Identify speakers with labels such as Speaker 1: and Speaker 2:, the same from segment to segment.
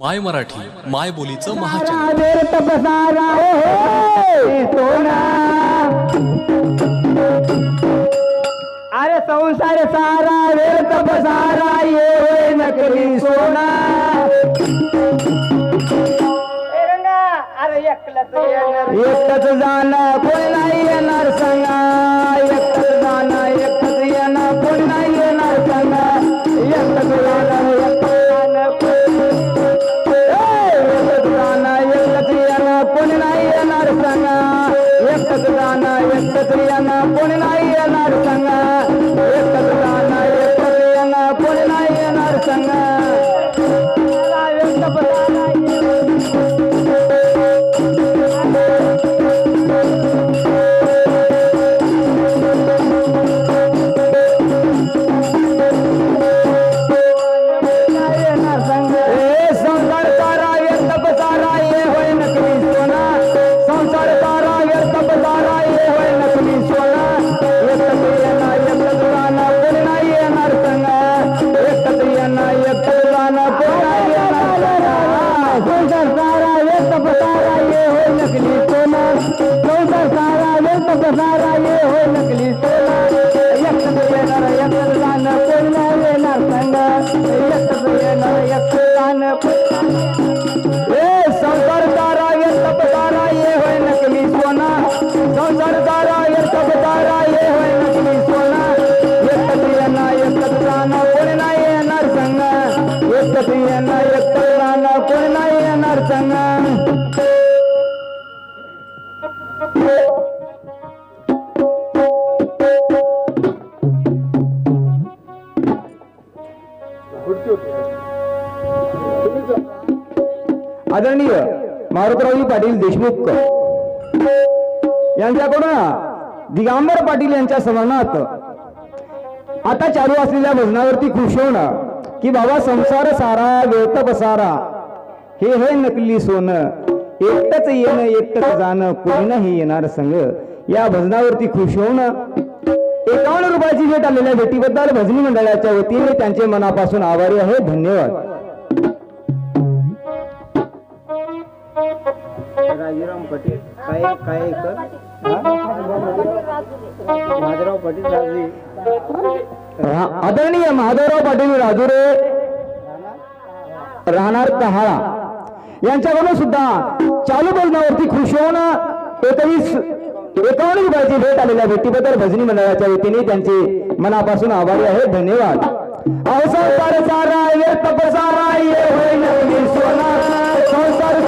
Speaker 1: माय मराठी माय बोलीचं
Speaker 2: हे सोना अरे संसार सारा वेर तपसारा ये नकली सोना. अरे एकटच जाणं कोण नाही येणार सांगा. एकटच जाणं एकच पाटील यांच्या स्मरणात आता चालू असलेल्या भजनावरती खुश होणं की बाबा संसार सारा वेळत पसारा हे हे नकली सोनं. एकटच येणं एकटच जाणं कोणी नाही येणार संग. या भजनावरती खुश होणं. एकावन्न रुपयाची भेट आलेल्या भेटीबद्दल भजनी मंडळाच्या वतीने त्यांचे मनापासून आभारी आहे. धन्यवाद.
Speaker 3: राजीराम पटेल. काय काय माधवराव पाटील
Speaker 2: पटेल आदरणीय माधवराव पाटील राजुरे राहणार कहाळा यांच्याकडून सुद्धा चालू बोलण्यावरती खुश होऊन एकवीस एकावन्न रुपयाची भेट आलेल्या भेटीबद्दल भजनी मंडळाच्या वतीने त्यांचे मनापासून आभारी आहे. धन्यवाद. अवसर सारा व्यर्थ पसारा ये होय सोना संसार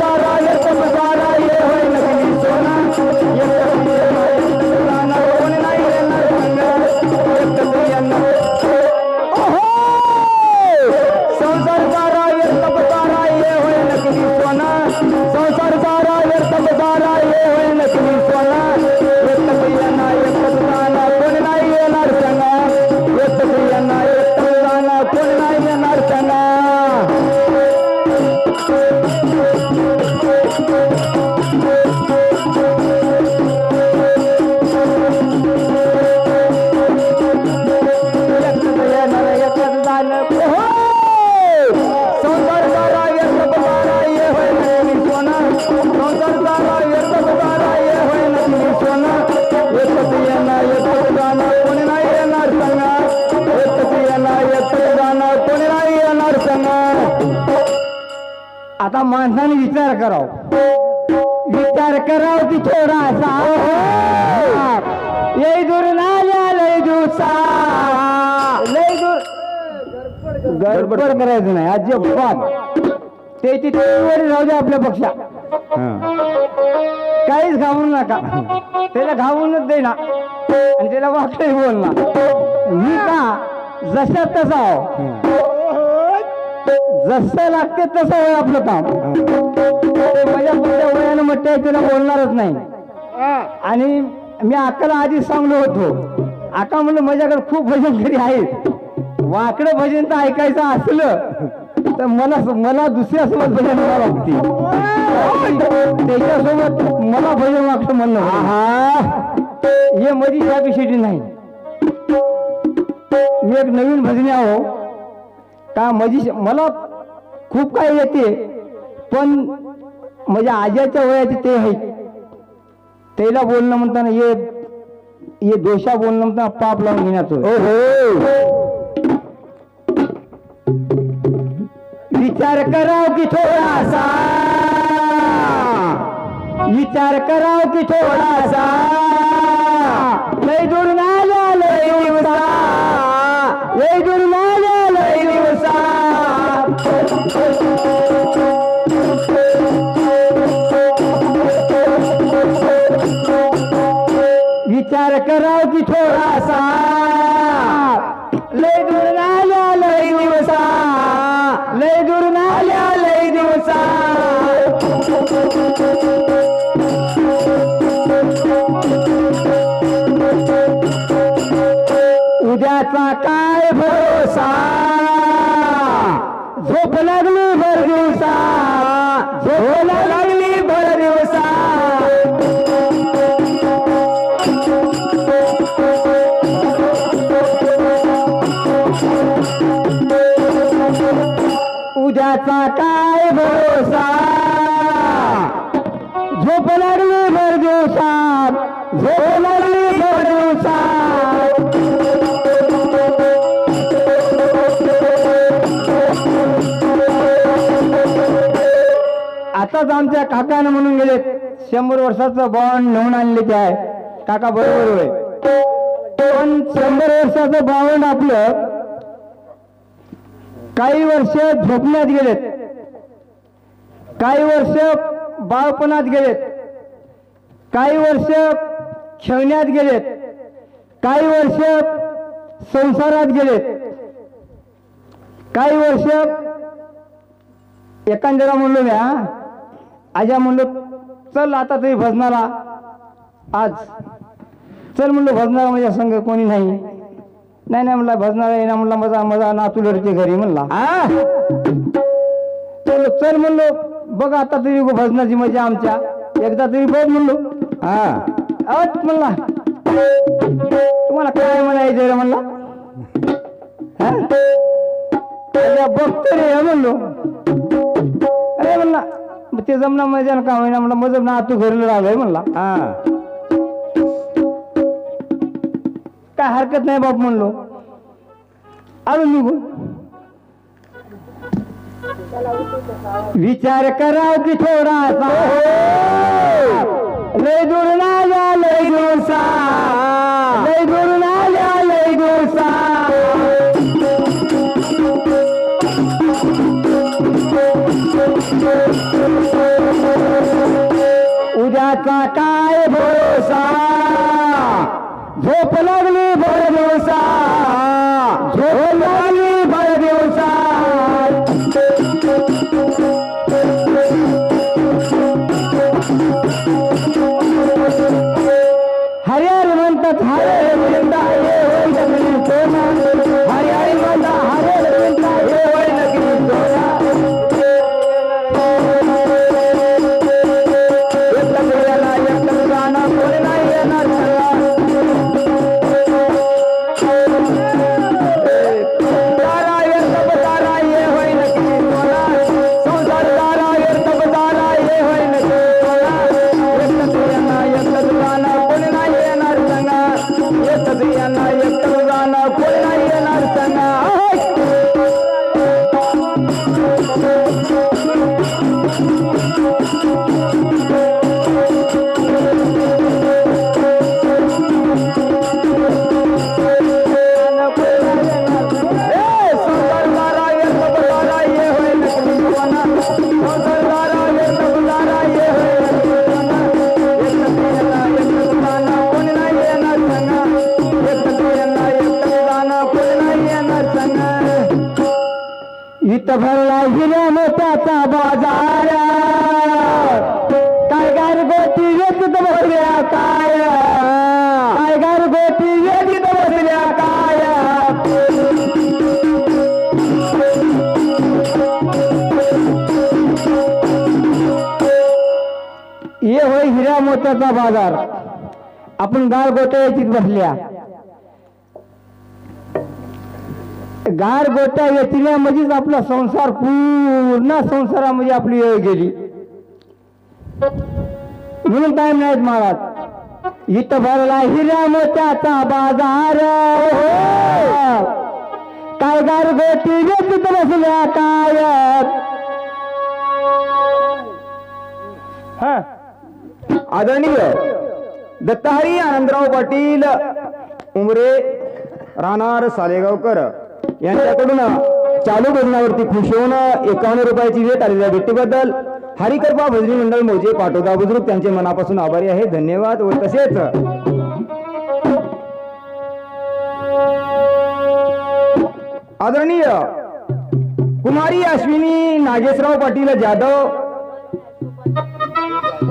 Speaker 2: आता माणसाने विचार कराव. विचार कराव की थोडासा. लय दूर नाल्या लय दिवसा. लय दूर. गडबड करायचं नाही अजिबात. त्याची तेवढी राहू दे आपल्या पक्षा. काहीच घावू नका. त्याला घावूनच दे ना. आणि त्याला वाटतंय बोल ना. मी का जशा तसा जसं लागते तसं होय आपलं काम. ते माझ्या पुढच्या वयानं म्हटलं त्याला बोलणारच नाही. आणि मी अक्काला आधीच सांगलो होतो. आका म्हणलं माझ्याकडे खूप भजनकरी आहेत. वाकडं भजन तर ऐकायचं असलं तर मला मला दुसऱ्यासोबत भजन म्हणावं लागते. त्याच्यासोबत मला भजन वागतं म्हणणं हा हे माझी कॅपॅसिटी नाही. मी एक नवीन भजनी आहो. का माझी मला खूप काय येते
Speaker 3: पण माझ्या आज्याच्या वयाचे ते आहेत त्याला बोलणं म्हणताना ये ये दोषा बोलणं म्हणताना पाप लावून घेण्याचं विचार कराव की थोडासा. विचार कराव की थोडासा. लय दूर नाल्या लय दूर नाल्या झोप लागली भर झोप लागली भर आताच आमच्या काकानं म्हणून गेले शंभर वर्षाचं बॉन्ड नेऊन आणले ते आहे. काका बरोबर होय. पण शंभर वर्षाचं बॉन्ड आपलं काही वर्ष झोपण्यात गेलेत. काही वर्ष बाळपणात गेलेत. काही वर्ष खेळण्यात गेलेत. काही वर्ष संसारात गेलेत. काही वर्ष एकांजरा म्हणलो म्या आजा म्हणलो चल आता तरी भजनाला. आज. चल म्हणलो भजनाला माझ्या संग कोणी नाही. नाही नाही म्हणला भजनाला येणार म्हणला मजा मजा नातू लढते घरी म्हणला. हा चल चल म्हणलो बघ आता तरी भजनाची मजा आमच्या. एकदा तरी बघ म्हणलो. हा. म्हणला. तुम्हाला काय म्हणायचं रे म्हणला? हा? अरे बघतो रे म्हणलो. अरे म्हणला ते जमना मजा का होईना म्हणला मग जमना तू घरला राहिलोय म्हणला. हा. काय हरकत नाही बाप म्हणलो. आलो निघून विचार कराव की थोडासा लय दूर ना या लय दिवसा लय दूर ना या लय दिवसा उद्याचा काय भरोसा? झोप लागली हरिहर म्हणतात हरे गोविंदा हे होय नकली सोना बाजार. आपण गार गोट्या येतीत बसल्या.
Speaker 2: गार गोट्या येथिल्यामध्येच आपला संसार पूर्ण संसारामध्ये आपली वेळ गेली. म्हणून काय नाहीत महाराज? इथं भरला हिऱ्या मोत्याचा बाजार. काय गार गोटी व्यतीत बसल्या काय हा. आदरणीय दत्ताहरी आनंदराव पाटील उमरे राहणार सालेगावकर यांच्याकडून चालू भजनावरती खुश होऊन एकावन्न रुपयाची वेट आलेल्या भेटीबद्दल हरिकर्पा भजनी मंडळ मोजे पाटोदा बुजुर्ग त्यांचे मनापासून आभारी आहे. धन्यवाद व तसेच आदरणीय कुमारी अश्विनी नागेशराव पाटील जाधव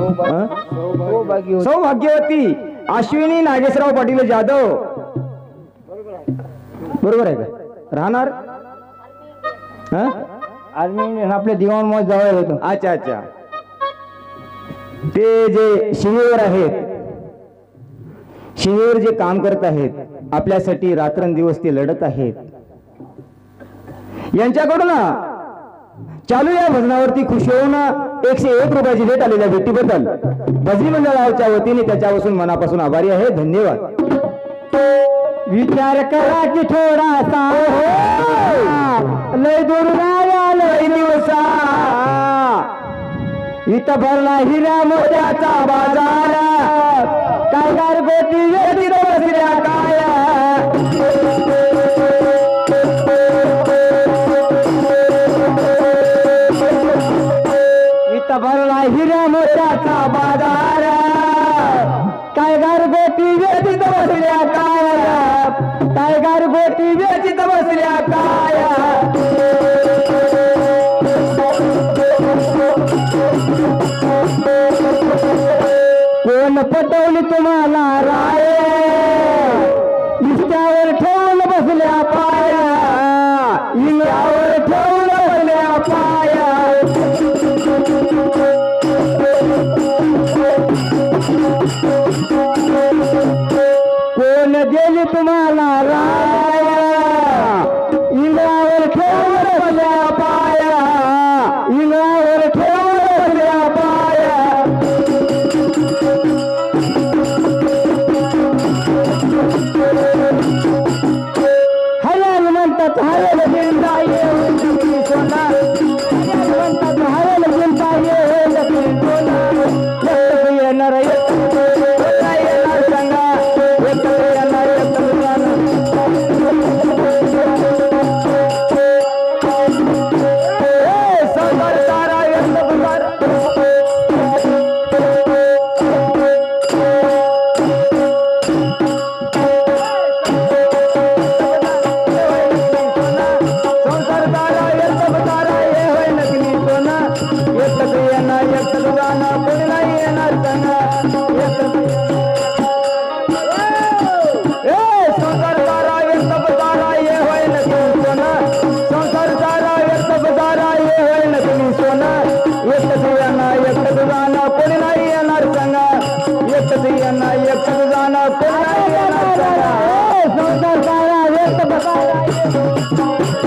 Speaker 2: हं? सौभाग्यवती. अश्विनी नागेशराव पाटील जाधव. बरोबर आहे का? राहणार? हं?
Speaker 3: आपल्या दिवाणमध्ये जवळ होतो
Speaker 2: अच्छा अच्छा. ते जे शिवेवर आहेत शिवेवर जे काम करत आहेत आपल्यासाठी रात्रंदिवस ते लढत आहेत. यांच्याकडून चालू या भजनावरती खुश होऊन एकशे एक रुपयाची भेट आलेल्या भेटीबद्दल भजनी मंडळाच्या वतीने त्याच्यापासून मनापासून आभारी आहे. धन्यवाद. विचार करा की थोडासा. लय दुर्गाया लय दिवसा. इथं भरला हिरा मोत्याचा बाजार. काय गार गोटी बसल्या काय. तारा व्यस्त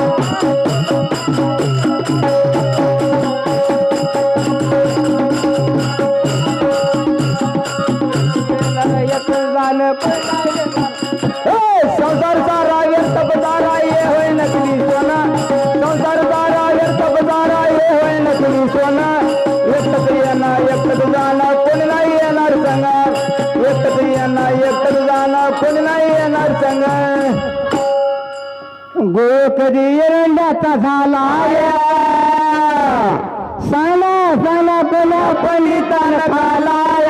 Speaker 2: कधी एरंडाचा झाला साना साना बोला पंडितान खालाया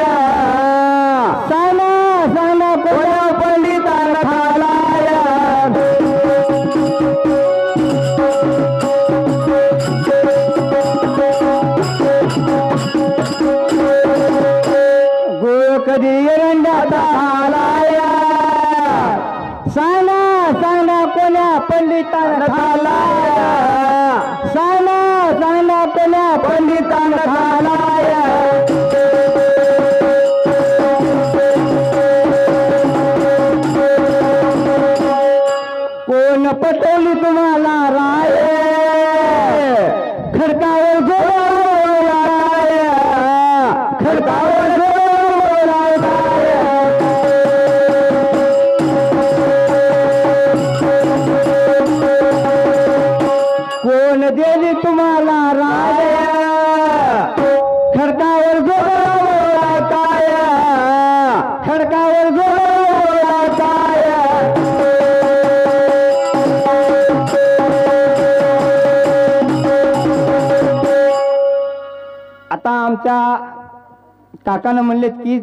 Speaker 3: आमच्या काकानं म्हणलेत की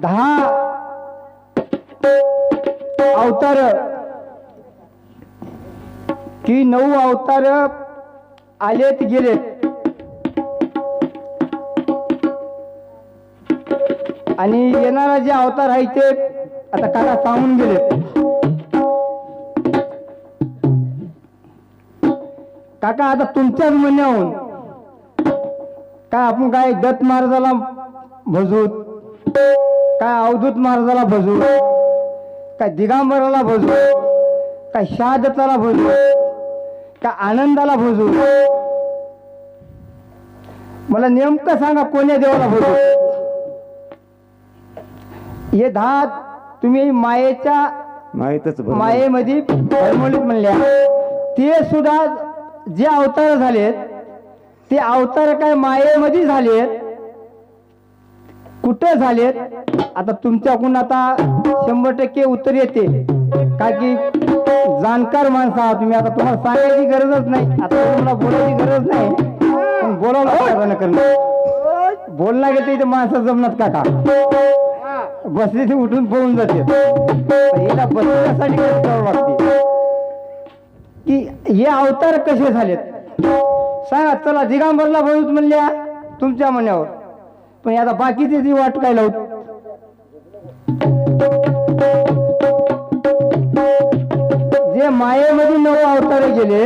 Speaker 3: दहा अवतार की नऊ अवतार आलेत गेलेत. आणि येणारा जे अवतार आहे ते आता काका सांगून गेलेत. काका आता तुमच्याच म्हणण्याहून काय आपण काय दत्त महाराजाला भजूत काय अवधूत महाराजाला भजू काय दिगांबराला भजू काय शहादत्ताला भजू काय आनंदाला भजू मला नेमकं सांगा कोण्या देवाला भजू हे दहा तुम्ही मायेच्या मायेमध्ये म्हणल्या. ते सुद्धा जे अवतार झालेत ते अवतार काय मायेमध्ये झालेत? कुठं झालेत? आता तुमच्याकडून आता शंभर टक्के उत्तर येते. का की जाणकार माणसं आहात तुम्ही. आता तुम्हाला सांगायची गरजच नाही. आता तुम्हाला बोलायची गरज नाही. पण बोलावं करणं. बोलणार घेते इथे माणसं जमणार काका बसली ती उठून पळून जाते बसण्यासाठी करावं लागते? की हे अवतार कसे झालेत? सांगा चला दिगांबरला भरूत म्हणल्या तुमच्या म्हणण्यावर पण आता बाकीचे ती वाट काय लावत जे मायेमध्ये नऊ अवतार गेले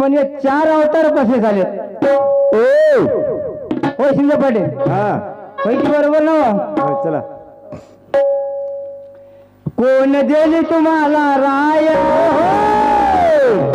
Speaker 3: पण हे चार अवतार कसे झालेत? हो शिंदे पाटील?
Speaker 2: हा.
Speaker 3: बरोबर ना
Speaker 2: होय, चला.
Speaker 3: कोण देली तुम्हाला राय? हो!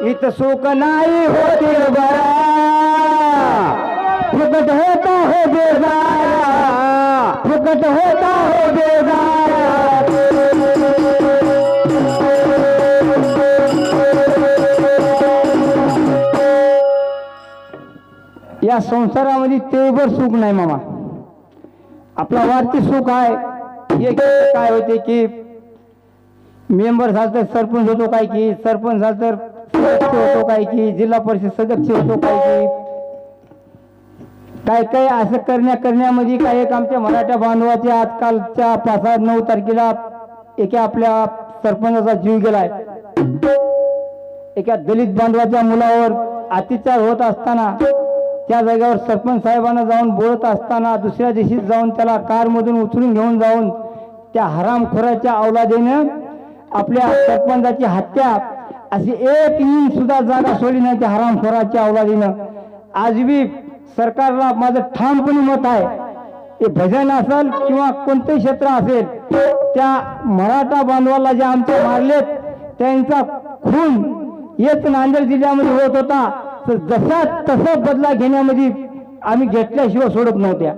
Speaker 3: इत इथं सुख नाही होते बरा. फुकट होता हो बेजार. फुकट होता हो बेजार. या संसारामध्ये तेवढं सुख नाही मामा. आपला वारती सुख आहे. एक काय होते की मेंबर झालं तर सरपंच होतो काय की सरपंच झालं तर सदस्य होतो काय की जिल्हा परिषद सदस्य होतो काय की. काय काय असं करण्या करण्यामध्ये काय एक आमच्या मराठा बांधवाच्या आजकालच्या पाच नऊ तारखेला एका आपल्या सरपंचाचा जीव गेलाय. एका दलित बांधवाच्या मुलावर अतिचार होत असताना त्या जागेवर सरपंच साहेबांना जाऊन बोलत असताना दुसऱ्या दिवशी जाऊन त्याला कारमधून उचलून घेऊन जाऊन त्या हरामखोराच्या अवलादेनं आपल्या सरपंचाची हत्या अशी एक इंच सुद्धा जागा सोडली नाही त्या हरामखोराच्या औलादीनं. आज बी सरकारला माझं ठामपणे मत आहे हे भजन असेल किंवा कोणतेही क्षेत्र असेल त्या मराठा बांधवाला जे आमचे मारलेत त्यांचा खून येत नांदेड जिल्ह्यामध्ये होत होता. तर जसा तसा बदला घेण्यामध्ये आम्ही घेतल्याशिवाय सोडत नव्हत्या.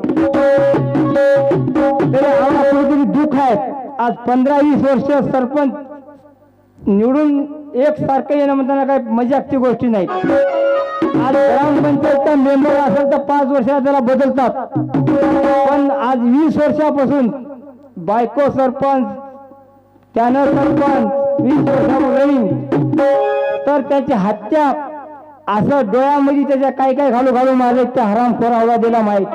Speaker 3: आम्हाला कुठेतरी दुःख आहे. आज पंधरा वीस वर्ष सरपंच निवडून एक सारखं येणं म्हणताना काही मजाकची गोष्टी नाहीत. आज ग्रामपंचायतचा मेंबर असेल तर पाच वर्षाला त्याला बदलतात. पण आज वीस वर्षापासून बायको सरपंच त्यानं सरपंच वीस वर्षावर रनिंग तर त्याची हत्या असं डोळ्यामध्ये त्याच्या काय काय घालू घालू मारले त्या हराम खोरावला दिला माहीत.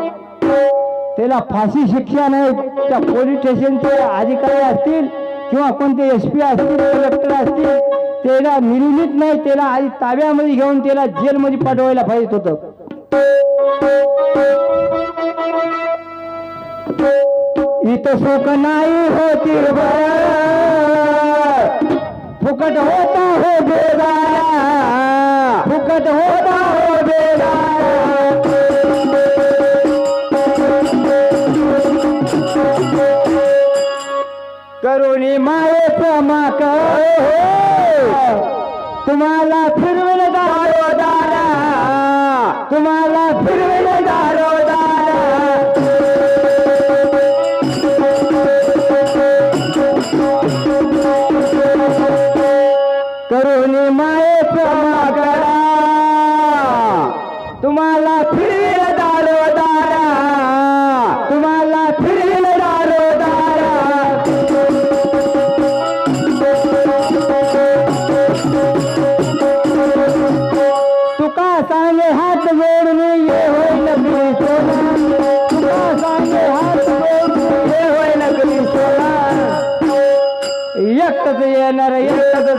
Speaker 3: त्याला फाशी शिक्षा नाही त्या पोलीस स्टेशनचे अधिकारी असतील किंवा कोणते एस पी असतील कलेक्टर असतील त्याला निर्मित नाही त्याला आधी ताब्यामध्ये घेऊन त्याला जेलमध्ये पाठवायला पाहिजे होतं. इथं सुख नाही होती फुकट होता हो बेगा फुकट होता हो बेगा करुणी मायेच माक तुम्हाला फिरवेल दारो दारा तुम्हाला फिरवेल दारा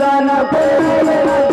Speaker 3: एकटच